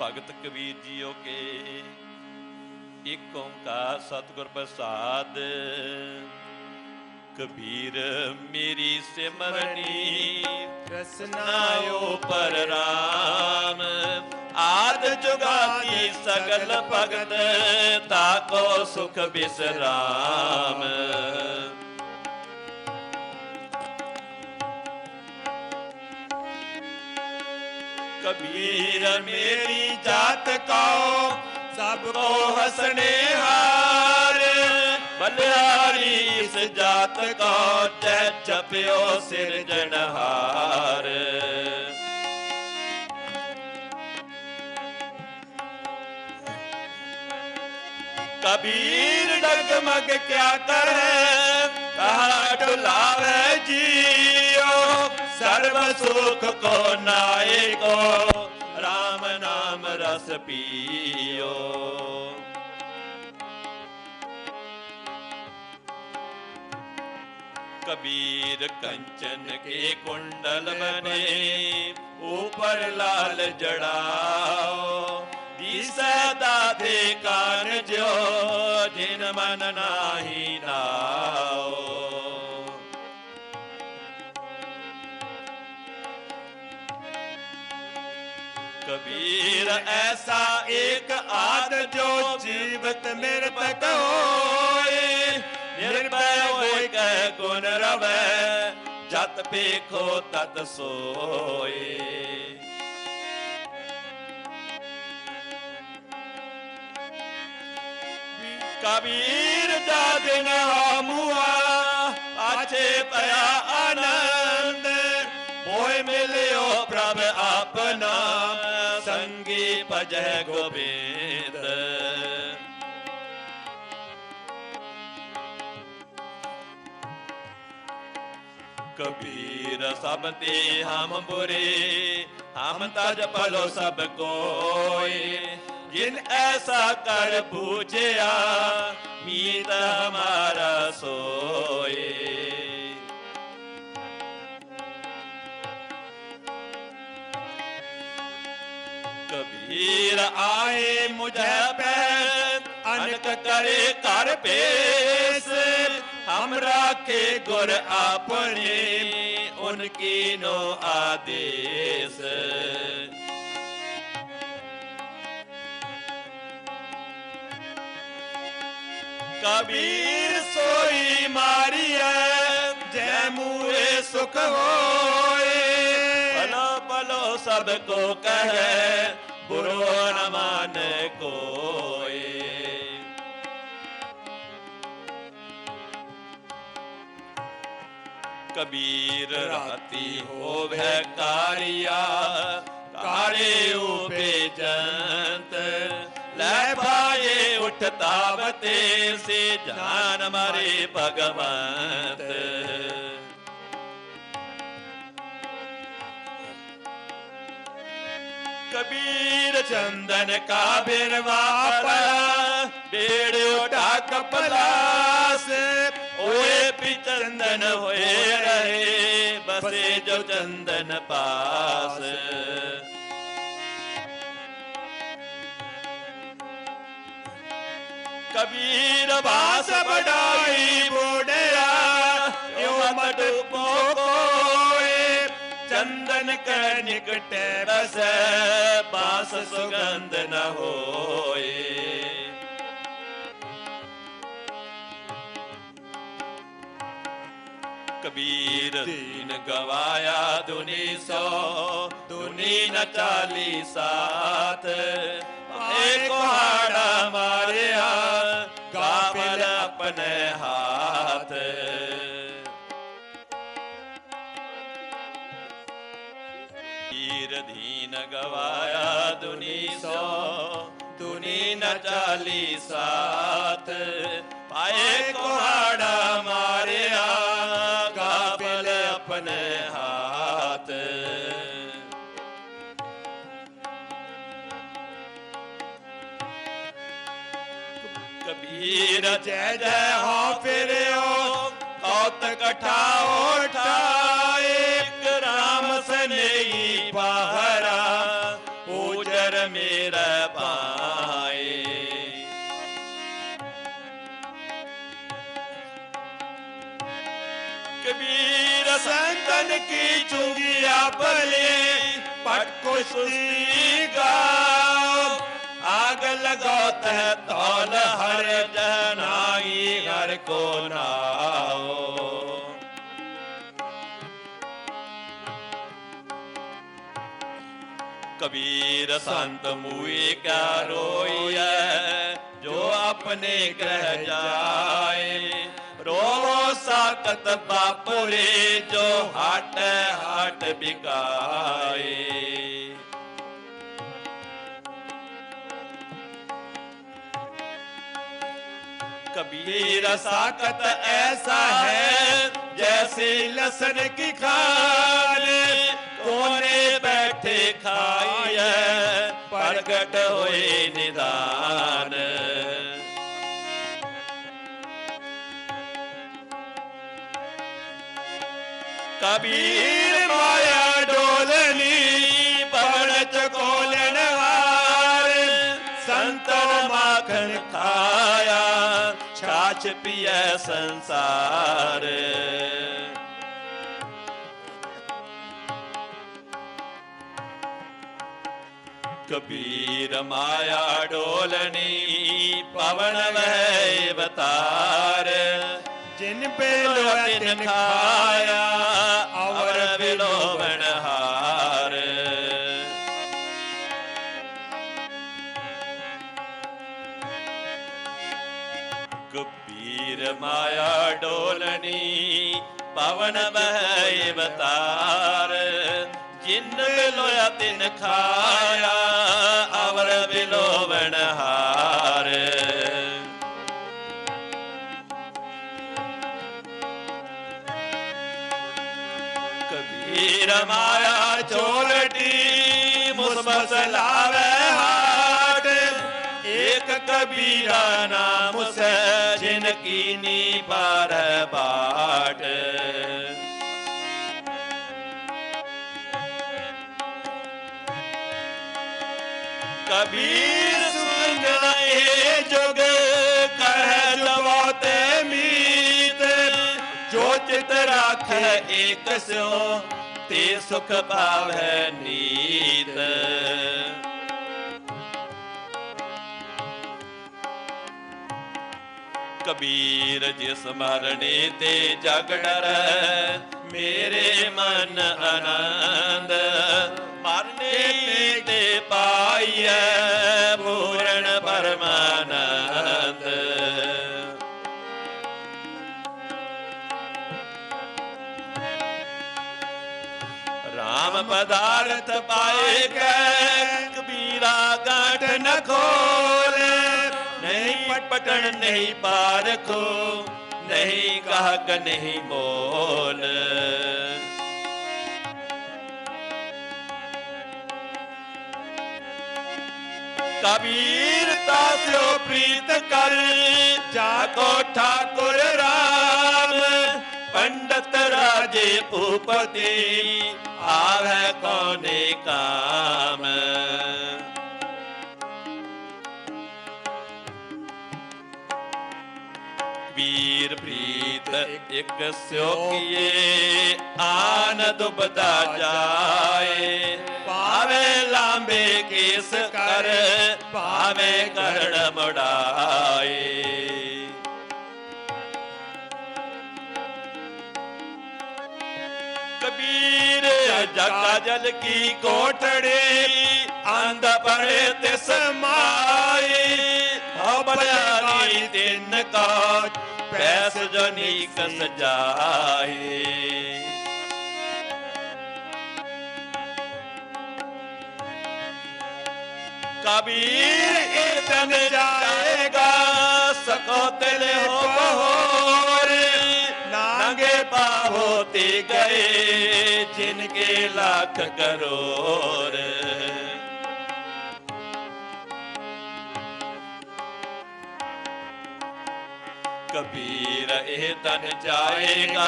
ਭਗਤ Kabir JIO ਕੇ ਇਕ ਓੰਕਾਰ ਸਤਿਗੁਰ ਪ੍ਰਸਾਦ ਕਬੀਰ ਮੇਰੀ ਸਿਮਰਨੀ ਰਸਨਾਇਓ ਪਰ ਰਾਮ ਆਦ ਜੁਗਾਤੀ ਸਗਲ ਭਗਤ ਤਾਕੋ ਸੁਖ ਬਿਸਰਾਮ ਵੀਰ ਮੇਰੀ ਜਾਤ ਕਾਉ ਸਭ ਕੋ ਹਸਣੇ ਹਾਰ ਬਲਿਆਰੀ ਇਸ ਜਾਤ ਤੇ ਚਪਿਓ ਸਿਰ ਜਨਹਾਰ ਕਬੀਰ ਡਗਮਗ ਕਿਆ ਕਰੇ ਕਹਾ ਟੁਲਾਵੇ ਜੀਓ सर्व सुख को नायको राम नाम रस पियो कबीर कंचन के कुंडल बने ऊपर लाल जड़ाओ दिशा दे कान जो जिन मन नाही नाओ ਐਸਾ ਇੱਕ ਆਦ ਜੋ ਜੀਵਤ ਨਿਰਭਕ ਹੋਏ ਨਿਰਭੈ ਹੋਏ ਕਹਿ ਗੁਣ ਰਵੈ ਜਤ ਪੇਖੋ ਤਤ ਸੋਏ ਕਬੀਰ ਦਾ ਦਿਨ ਹਮੁਆ ਆਛੇ ਪਿਆ ਭਜੈ ਗੋਬਿੰਦ ਕਬੀਰ ਸਭ ਤੇ ਹਮ ਬੁਰੇ ਹਮ ਤਜ ਪਲੋ ਸਭ ਕੋਈ ਜਿਨ ਐਸਾ ਕਰ ਪੂਜਿਆ ਮੀਤ ਹਮਾਰਾ ਸੋਏ वीर आए मुझे अनक करे कर पेश हमरा के गुर अपने उनकी नो आदेश कबीर सोई मारिया जय मुए सुख होए भलो भलो सबको कहे मान कबीर राती हो कारिया काले उबे जंत ले उठता बते से जान मारे भगवंत कबीर चंदन का बिरवा पड़ा बेड़ उठा कपला ओए चंदन होए रहे बसे जो चंदन पास कबीर बास बढ़ाई बो चंदन के निकटे बस पास सुगंध न होए कबीर दीन गवाया दुनी सो दुनी न चाली साथ एक हाड़ा मारिया काफिल अपने हाथ ਹੀਰ ਦੀਨ ਗਵਾਇਆ ਦੁਨੀ ਸੋ ਦੁਨੀ ਨ ਚਾਲੀ ਸਾਥ ਪਾਏ ਕੋਹਾੜਾ ਮਾਰਿਆ ਕਾਬਲ ਆਪਣੇ ਹਾਥ ਕਬੀਰ ਜੈ ਜੈ ਹੋ ਫਿਰਿਓ कठाओ एक राम सनेई पहरा उजर मेरा पाए कबीर संतन की चुगिया भले पट को आग लगौत तौल हर जनाई हर को नाओ कबीर संत मुई क्या रोई जो अपने ग्रह जाए रोवो साकत बापुरे जो हाट हाट बिकाए कबीर साकत ऐसा है जैसे लसन की खाल ਕੋਨੇ ਬੈਠੇ ਖਾਈਐ ਪ੍ਰਗਟ ਹੋਏ ਨਿਦਾਨ ਕਬੀਰ ਮਾਇਆ ਡੋਲਨੀ ਪਵਨ ਚ ਕੋਲਣ ਵਾਰ ਸੰਤਨ ਮਾਖਣ ਖਾਇਆ ਛਾਛ ਪੀਐ ਸੰਸਾਰ ਕਬੀਰ ਮਾਇਆ ਡੋਲਣੀ ਪਵਨ ਵਹਿ ਬਤਾਰ ਜਿਨ ਪੇ ਲੋਇਆ ਤਿਨ ਖਾਇਆ ਅਵਰ ਬਿਲੋਵਣ ਹਾਰ ਕਬੀਰ ਮਾਇਆ ਡੋਲਣੀ ਪਵਨ ਵਹਿ ਬਤਾਰ ਜਿੰਨ ਬਿਲੋਇਆ ਤਿੰਨ ਖਾਇਆ ਅਵਰ ਬਿਲੋਵਣ ਹਾਰ ਕਬੀਰ ਮਾਇਆ ਚੋਲਟੀ ਮੁਸਬਸ ਲਾਵੇ ਹਾਟ ਏਕ ਕਬੀਰਾ ਨਾਮ ਸੈ ਜਿਨ ਕੀਨੀ ਪਰ ਬਾਟ ਕਬੀਰ ਸੁਣ ਲਏ ਜੁਗ ਕਹਿ ਜਵਾ ਤੇ ਮੀਤ ਜੋ ਚਿਤ ਰੱਖੇ ਏਕ ਸਿਉ ਤੇ ਸੁਖ ਪਾਵੇ ਨੀਤ ਕਬੀਰ ਜਿਸ ਮਰਣੇ ਤੇ ਜਗ ਡਰ ਮੇਰੇ ਮਨ ਆਨੰਦ ਪਦਾਰਥ ਪਾਏ ਕੈ ਕਬੀਰਾ ਗਾਟ ਨ ਖੋਲੇ ਨਹੀਂ ਪਟਪਟਣ ਨਹੀਂ ਪਾਰਖੋ ਨਹੀਂ ਕਹਕ ਨਹੀਂ ਬੋਲ कबीर तास्यो प्रीत कर जाको ठाकुर राम पंडित राजे भूपति आवे कौने काम वीर प्रीत एक आनंद बता जाए ਭਾਵੇਂ ਲਾਂਬੇ ਕੇਸ ਕਰ ਭਾਵੇਂ ਕਰੜ ਮੜਾਈ ਕਬੀਰ ਜਗਾ ਜਲ ਕੀ ਕੋਟੜੇ ਆਂਦ ਪੜੇ ਤਿਸ ਮਾਈ ਹਬਲਾਨੀ ਤਿੰਨ ਕਾ ਪੈਸ ਜਨੀ ਕਸ ਜਾਏ ਕਬੀਰ ਕੀਰਤਨ ਜਾਏਗਾ ਸਕੋ ਤਿਲ ਹੋ ਬਹੋਰ ਨਾਂਗੇ ਪਾਹੋ ਤੇ ਗਏ ਜਿਨ ਕੇ ਲੱਖ ਕਰੋੜ ਕਬੀਰ ਇਹ ਤਨ ਜਾਏਗਾ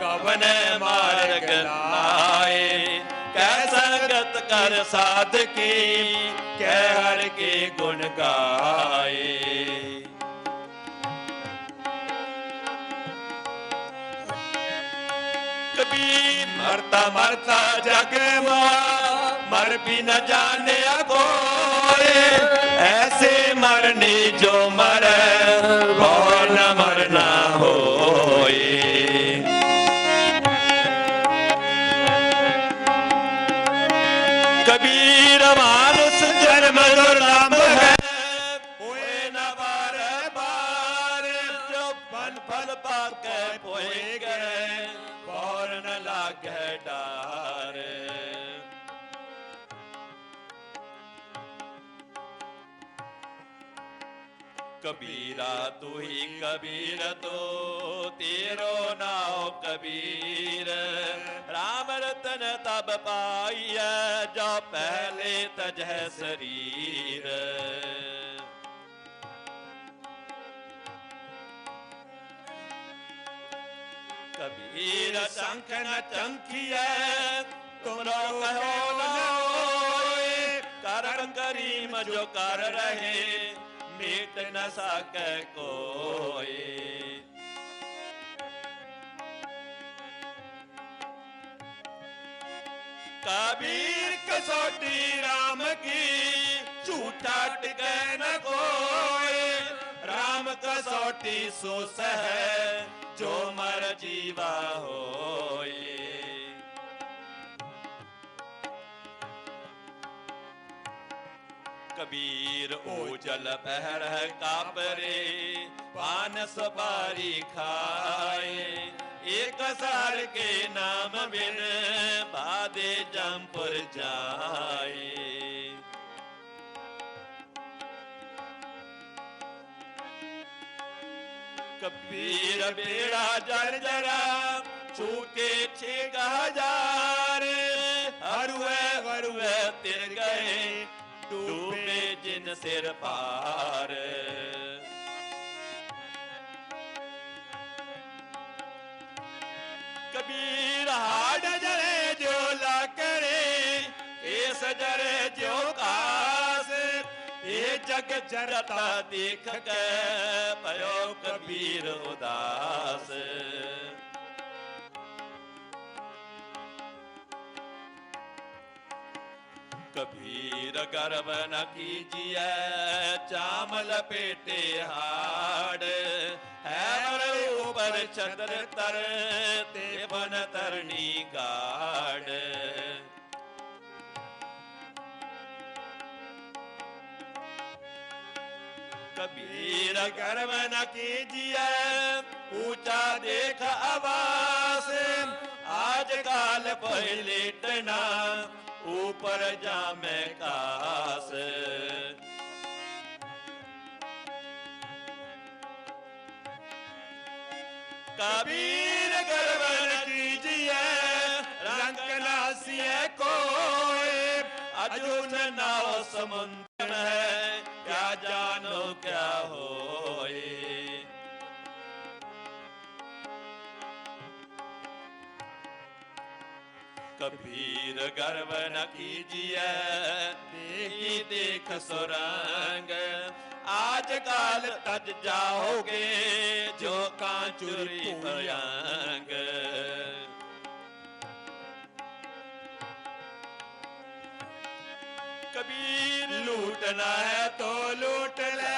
ਕਵਨ ਮਾਰਗ ਲਾਏ ਕਹਿ ਸੰਗਤ ਕਰ ਸਾਧਕੀ ਕਹਿ ਹਰ ਕੇ ਗੁਣ ਗਾਏ ਕਬੀ ਮਰਤਾ ਮਰਤਾ ਜਗ ਮਾ ਮਰ ਬਿਨ ਨ ਜਾਣਿਆ ਕੋਏ ਐਸੇ ਮਰਨੇ ਜੋ ਮਰ कबीरा तू ही कबीर तो तेरो नाओ कबीर राम रतन तब पाइया जो पहले तजह शरीर कबीर शंख न चंखिया तुमरो कहो ना करीम जो कर रहे मीट न सके कोई कबीर कसौटी राम की झूठा टिके न कोई राम कसौटी सोस है जो मर जीवा हो कबीर ओजल पहर कापरे पान सुपारी खाए एक सार के नाम बिन बादे जमपुर जाए कबीर बेड़ा जर जरा छूटे छे हजार हरुए हरुए तिर गए ਡੂਬੇ ਜਿਨ ਸਿਰ ਪਾਰ ਕਬੀਰ ਹਾੜ ਜਰੇ ਜੋ ਲਾ ਕਰੇ ਇਸ ਜਰੇ ਜੋ ਕਾਸ ਇਹ ਜਗ ਜਰਤਾ ਦੇਖ ਕੇ ਭਇਓ ਕਬੀਰ ਉਦਾਸ कबीर गर्व न कीजिए चामल पेटे हाड है ऊपर छतर तर ते बन गाड कबीर गर्व न कीजिए ऊंचा देख आवास आज काल पहले टना ਉਪਰ ਜਾ ਮੈਂ ਕਾਸ ਕਬੀਰ ਗਰਵਨ ਜੀਏ ਰੰਗ ਲਾਸੀਐ ਕੋਏ ਅਜੂਨ ਨਾਉ ਸਮੁੰਦਰ ਹੈ ਕਿਆ ਜਾਨੋ ਕਿਆ ਹੋ सिर गर्व न कीजिए देखी देख सुरंग काल तज जाओगे जो कांचुरी भयंग कबीर लूटना है तो लूट ले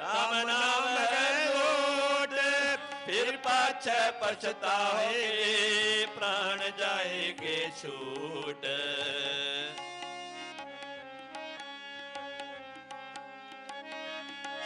राम नाम है छ पछताओगे प्राण जाएंगे छूट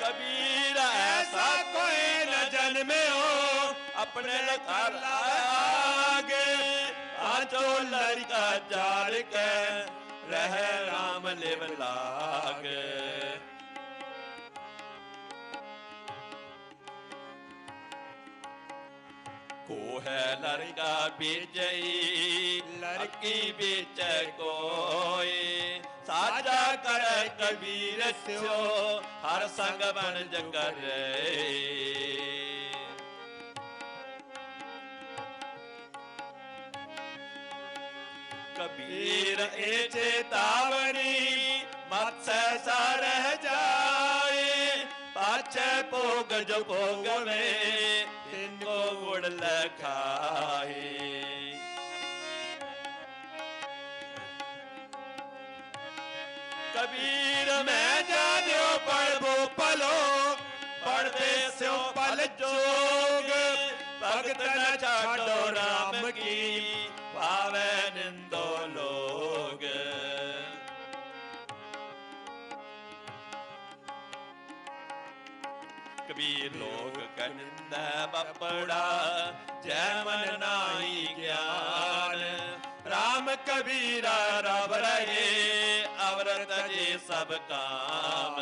कबीर ऐसा कोई न जन्मे हो अपने लखार आगे आचो लड़का जार के रह राम लेवलागे को है लड़का बेचई लड़की बेच कोई साझा कर कबीर सो हर संग बन जगर कबीर ए चेतावनी मत्स्य सर जाए पाछ भोग जो भोग में ਤੋੜ ਲਖਾਏ ਕਬੀਰ ਮੈਂ ਜਾਣਿਓ ਪੜਬੋ ਪਲੋ ਪੜਦੇ ਸਿਓ ਪਲ ਜੋਗ ਭਗਤ ਨਾ ਛਾਡੋ ਰਾਮ ਦੇ ਬੱਪੜਾ ਜੈ ਮਨ ਨਾਹੀ ਗਿਆਨ ਰਾਮ ਕਬੀਰਾ ਰਬ ਰਹੇ ਅਵਰਤ ਜੇ ਸਭ ਕਾਮ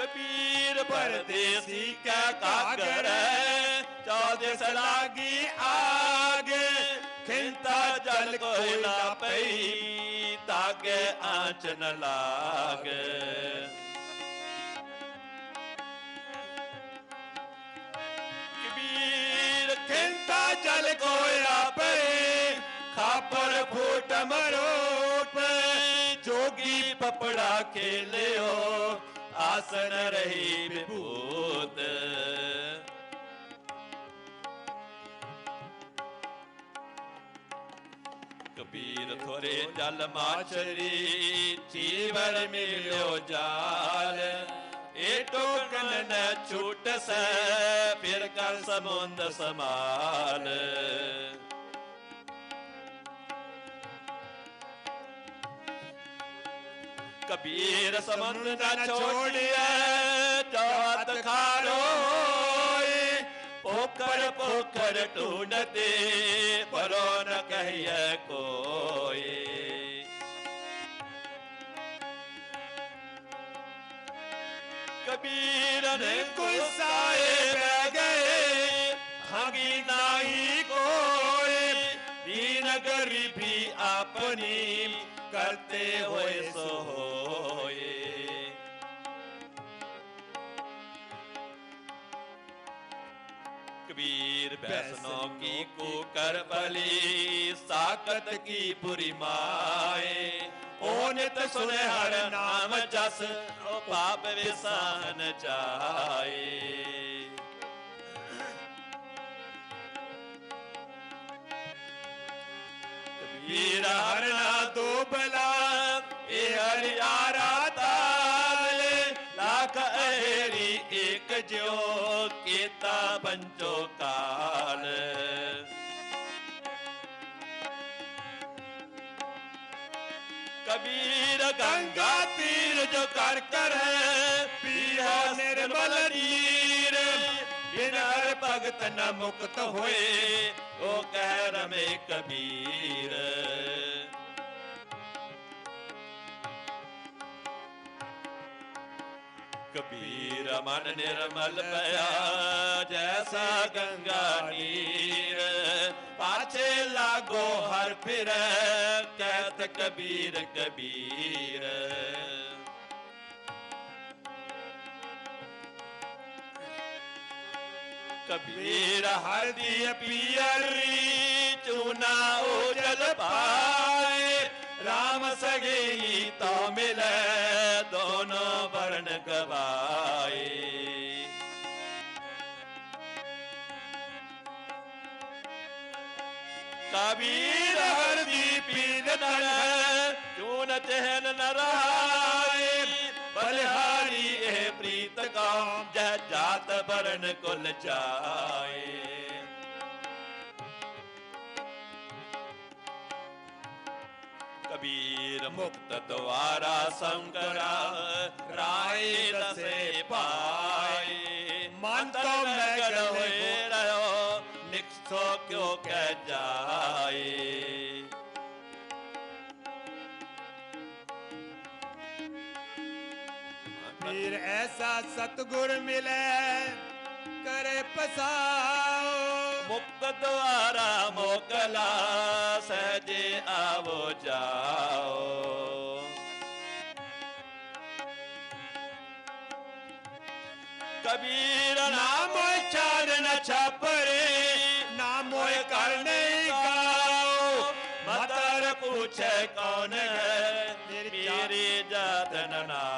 ਕਬੀਰ ਪਰਦੇਸੀ ਕਾ ਕਾਗਰ ਦੇ ਲਾਗੀ ਆਗ ਖਿੰਤਾ ਜਲ ਕੋ ਨਾ ਪਈ लागे आँच न लागे कबीर खिंता जल गोया पे खापर फूट मरो पे जोगी पपड़ा खेले हो आसन रही विभूत ਤੀਰ ਥੋਰੇ ਜਲ ਮਾਛਰੀ ਜੀਵਰ ਮਿਲਿਓ ਜਾਲ ਏ ਟੋਕਨ ਨ ਛੁਟਸੈ ਫਿਰ ਕਰ ਸਮੁੰਦ ਸਮਾਨ ਕਬੀਰ ਸਮੁੰਦ ਨਾ ਛੋੜਿਐ ਜਾਤ ਖਾਲੋ कर पोखर टूटते परो न कहिय कोई कबीर ने गुस्साए बह गए हगी नाई कोई दीन गरीबी अपनी करते हुए सो कर पली साकत की पुरी माए तो सुने हर नाम जस ओ पाप विसान जाए वीरा हरना दो बला ए हरियारा ताल लाख अहरी एक जो केता बंचो काल ਗੰਗਾ ਤੀਰ ਜੋ ਕਰ ਕਰੈ ਪੀਆ ਨਿਰਮਲ ਨੀਰ ਬਿਨ ਹਰ ਭਗਤ ਨ ਮੁਕਤ ਹੋਏ ਉਹ ਕਹਿ ਰਮੇ ਕਬੀਰ ਕਬੀਰ ਮਨ ਨਿਰਮਲ ਪਿਆ ਜੈਸਾ ਗੰਗਾ ਲਾਗੋ ਹਰ ਫਿਰੈ ਕਹਿਤ ਕਬੀਰ ਕਬੀਰ ਕਬੀਰ ਹਰ ਦੀ ਪੀਰੀ ਚੂਨਾ ਉਹ ਜਲ ਪਾਏ ਰਾਮ ਸਗੇ ਤੋ ਮਿਲੈ ਦੋਨੋਂ ਵਰਨ ਗਵਾਏ कबीर हर दीपीन नर क्यों न चहन नराए बलिहारी ए प्रीत काम जह जात बरन कुल जाए कबीर मुक्त द्वारा संकरा राय रसे पाए मन तो मैं हाथों तो क्यों कह जाए फिर ऐसा सतगुर मिले करे पसाओ मुक्त द्वारा मोकला सहजे आवो जाओ कबीर नाम चार न छपरे पूछे कौन है मेरी जातन ना